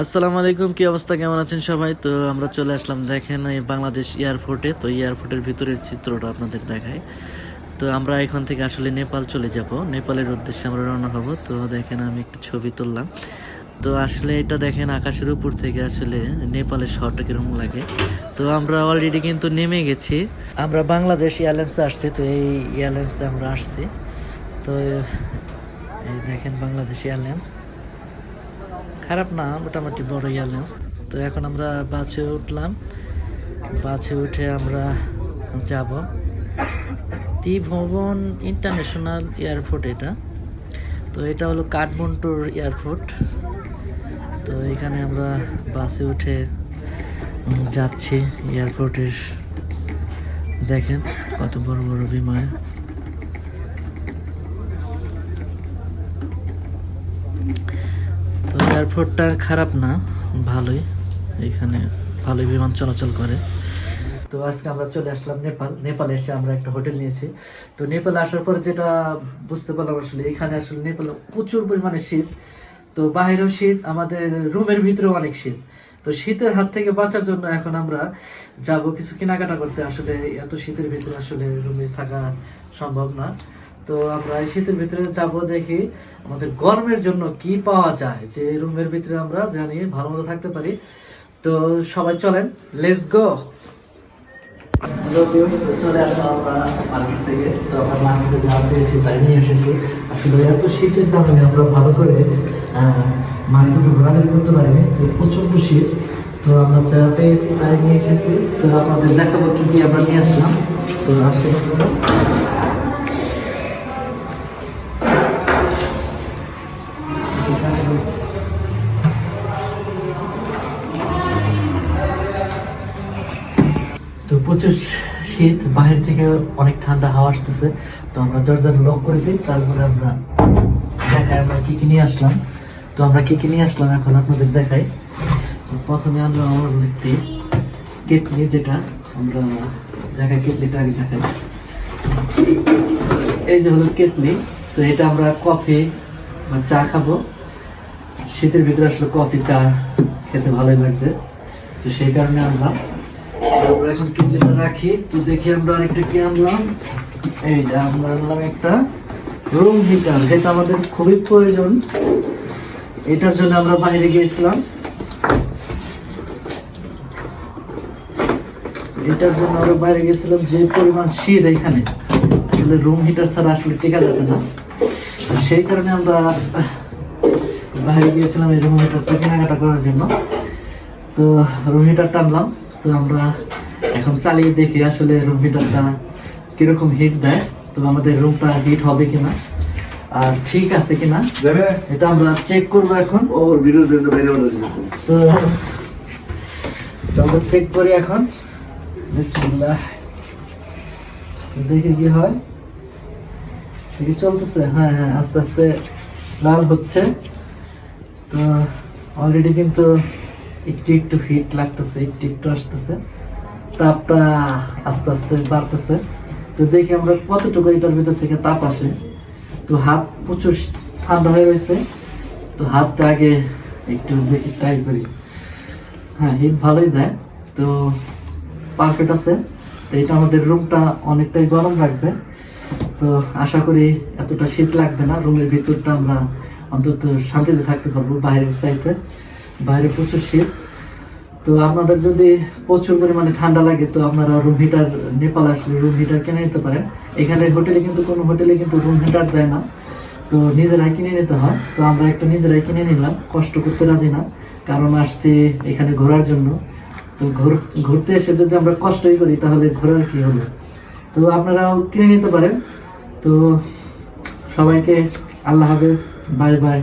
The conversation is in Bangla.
আসসালামু আলাইকুম, কি অবস্থা, কেমন আছেন সবাই? তো আমরা চলে আসলাম, দেখেন এই বাংলাদেশ এয়ারপোর্টে। তো এয়ারপোর্টের ভিতরের চিত্রটা আপনাদের দেখায় তো আমরা এখান থেকে আসলে নেপাল চলে যাব। নেপালের উদ্দেশ্যে আমরা রওনা হব। তো দেখেন আমি একটু ছবি তুললাম। তো আসলে এটা দেখেন আকাশের উপর থেকে আসলে নেপালের শহরটা কীরকম লাগে। তো আমরা অলরেডি কিন্তু নেমে গেছি। আমরা বাংলাদেশ এয়ারলাইন্সে আসছি, তো এই এয়ারলাইন্সে আমরা আসছি। তো এই দেখেন বাংলাদেশ এয়ারলাইন্স। খারাপ না, মোটামুটি বড় এয়ারলাইন্স তো এখন আমরা বাসে উঠলাম। বাসে উঠে আমরা যাব। ত্রিভুবন ইন্টারন্যাশনাল এয়ারপোর্ট এটা। তো এটা হলো কাঠমান্ডুর এয়ারপোর্ট। তো এখানে আমরা বাসে উঠে যাচ্ছি এয়ারপোর্টের। দেখেন কত বড় বড় বিমান তো এয়ারপোর্টটা খারাপ না, ভালোই। এখানে ভালোই বিমান চলাচল করে। তো আজকে আমরা চলে আসলাম নেপাল। নেপালে এসে আমরা একটা হোটেল নিয়েছি। তো নেপালে আসার পরে যেটা বুঝতে পারলাম আসলে, এখানে আসলে নেপালে প্রচুর পরিমাণে শীত। তো বাইরেও শীত, আমাদের রুমের ভিতরেও অনেক শীত। তো শীতের হাত থেকে বাঁচার জন্য এখন আমরা যাব কিছু কেনাকাটা করতে। আসলে এত শীতের ভিতরে আসলে রুমে থাকা সম্ভব না। তো আমরা এই শীতের ভিতরে যাব দেখি আমাদের গরমের জন্য কি পাওয়া যায়। যে রুমের ভিতরে আমরা জানি ভালো মতো থাকতে পারি। তো সবাই চলেন লেটস গো চলে আমরা যা পেয়েছি তাই নিয়ে এসেছি। আসলে এত শীতের কারণে আমরা ভালো করে ঘোরাঘুরি তো তো আমরা যা পেয়েছি তাই নিয়ে এসেছি। তো দেখাবো কি আমরা নিয়ে আসলাম। তো আসলে তো প্রচুর শীত, বাইরে থেকে অনেক ঠান্ডা হাওয়া আসতেছে। তো আমরা দরজার লক করে দিই, তারপরে আমরা দেখাই আমরা কি কি নিয়ে আসলাম। তো আমরা কি কি নিয়ে আসলাম এখন আপনাদের দেখাই। তো প্রথমে আমরা আমার একটি কেটলি যেটা আমরা দেখাই কেটলিটা আগে দেখাই। এই যে হলো কেটলি, তো এটা আমরা কফি বা চা খাব। শীতের ভিতরে আসলে কফি, চা খেতে ভালোই লাগবে। তো সেই কারণে আমরা আমরা এখন কেটলিটা রাখি। তো দেখি আমরা আরেকটা কি আনলাম। এই যে আমরা আনলাম একটা রুম হিটার যেটা আমাদের খুবই প্রয়োজন। এটার জন্য আমরা বাইরে গিয়েছিলাম। এটার জন্য আমরা বাইরে গেছিলাম যে পরিমাণ শীত এখানে। আসলে রুম হিটার ছাড়া আসলে টেকা যাবে না। সেই কারণে আমরা বাইরে গিয়েছিলাম এই রুম হিটারটা কেনাকাটা করার জন্য। তো রুম হিটার টানলাম তো আমরা এখন চালিয়ে দেখি আসলে রুম হিটারটা কীরকম হিট দেয়। তো আমাদের রুমটা হিট হবে কিনা আর ঠিক আছে কিনা এটা আমরা চেক করব এখন। ভিডিও জন্য তো তো আমরা চেক করি এখন। বিসমিল্লাহ। দেখি কি হয়। ঠিকই চলতেছে। হ্যাঁ হ্যাঁ আস্তে আস্তে লাল হচ্ছে। তো অলরেডি কিন্তু একটু একটু হিট লাগতেছে, একটু একটু আসতেছে। তাপটা আস্তে আস্তে বাড়তেছে। তো দেখি আমরা কতটুকু এটার ভিতর থেকে তাপ আসে। তো হাত প্রচুর ঠান্ডা হয়ে রয়েছে। তো হাতটা আগে একটু দেখি ট্রাই করি। হ্যাঁ হিট ভালোই দেয়। তো পারফেক্ট আছে। তো এটা আমাদের রুমটা অনেকটাই গরম রাখবে। তো আশা করি এতটা শীত লাগবে না। রুমের ভিতরটা আমরা অন্তত শান্তিতে থাকতে পারব বাইরের সাইডে বাইরে প্রচুর শীত। তো আপনাদের যদি প্রচুর পরিমাণে ঠান্ডা লাগে, তো আপনারা রুম হিটার নেপাল আসলে রুম হিটার কিনে নিতে পারেন। এখানে হোটেলে কিন্তু, কোনো হোটেলে কিন্তু রুম হিটার দেয় না। তো নিজেরাই কিনে নিতে হয়। তো আমরা একটা নিজেরাই কিনে নিলাম। কষ্ট করতে রাজি না। কারণ আসছি এখানে ঘোরার জন্য। তো ঘুর- ঘুরতে এসে যদি আমরা কষ্টই করি, তাহলে ঘোরার কি হবে? তো আপনারাও কিনে নিতে পারেন। তো সবাইকে আল্লাহ হাফেজ বাই বাই